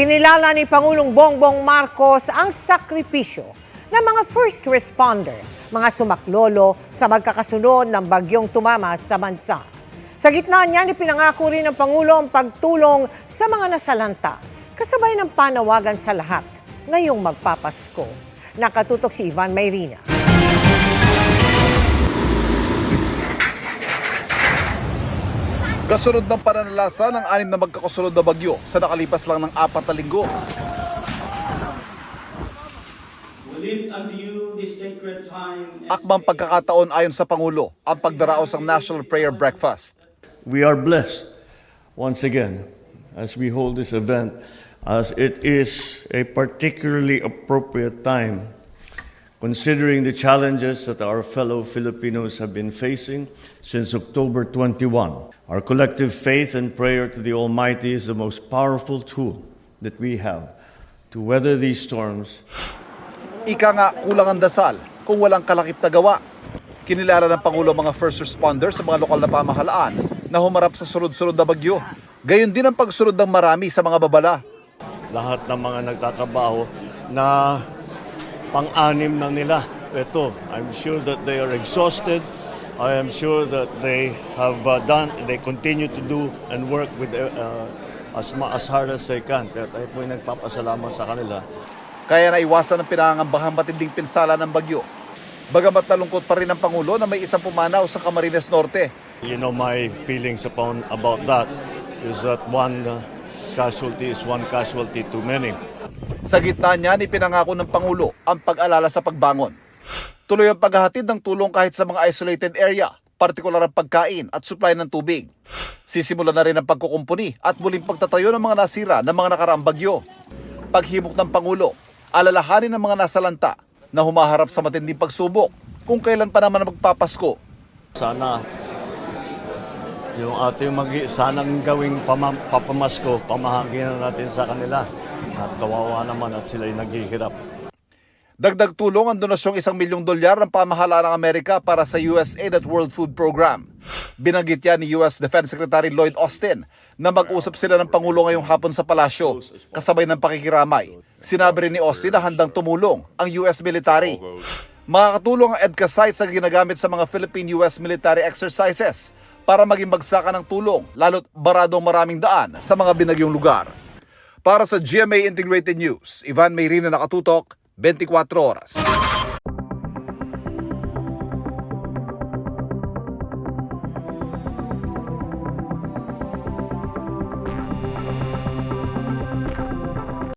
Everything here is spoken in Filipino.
Kinilala ni Pangulong Bongbong Marcos ang sakripisyo ng mga first responder, mga sumaklolo sa magkakasunod ng bagyong tumama sa bansa. Sa gitna niyan, ipinangako rin ng Pangulo ang pagtulong sa mga nasalanta, kasabay ng panawagan sa lahat ngayong magpapasko. Nakatutok si Ivan Mayrina. Kasunod ng pananalasa ng anim na magkakasunod na bagyo sa nakalipas lang ng apat na linggo. Akmang pagkakataon ayon sa Pangulo ang pagdaraos ng National Prayer Breakfast. We are blessed once again as we hold this event, as it is a particularly appropriate time considering the challenges that our fellow Filipinos have been facing since October 21. Our collective faith and prayer to the Almighty is the most powerful tool that we have to weather these storms Ika nga kulang ang dasal kung walang kalakip na gawa. Kinilala ng Pangulo ang mga first responders sa mga lokal na pamahalaan na humarap sa sunod-sunod na bagyo. Gayon din ang pagsunod ng marami sa mga babala. lahat ng mga nagtatrabaho na pang-anim na nila. Ito, I'm sure that they are exhausted. I am sure that they have uh, done, they continue to do and work with uh, as, ma- as hard as they can. Kaya tayo po'y nagpapasalamat sa kanila. Kaya naiwasan ang pinangangambahang matinding pinsala ng bagyo. Bagamat nalungkot pa rin ang Pangulo na may isang pumanaw sa Camarines Norte. You know, my feelings upon about that is that one uh, casualty is one casualty too many. Sa gitna niyan, ipinangako ng Pangulo ang pag-alala sa pagbangon. Tuloy ang paghahatid ng tulong kahit sa mga isolated area, partikular ang pagkain at supply ng tubig. Sisimula na rin ang pagkukumpuni at muling pagtatayo ng mga nasira ng mga nakaraang bagyo. Paghimok ng Pangulo, alalahanin ng mga nasalanta na humaharap sa matinding pagsubok kung kailan pa naman magpapasko. Sana yung ating mag sanang gawing pama, papamasko, pamahaginan natin sa kanila. At kawawa naman at sila'y naghihirap. Dagdag tulong ang donasyong isang milyong dolyar ng pamahalaan ng Amerika para sa USAID at World Food Program. Binanggit yan ni US Defense Secretary Lloyd Austin na mag-usap sila ng Pangulo ngayong hapon sa palasyo, kasabay ng pakikiramay. Sinabi rin ni Austin na handang tumulong ang US military. Makakatulong ang EDCA sites na ginagamit sa mga Philippine-US military exercises para maging bagsakan ng tulong, lalo't baradong maraming daan sa mga binagyong lugar. Para sa GMA Integrated News, Ivan Mayrina nakatutok, 24 oras.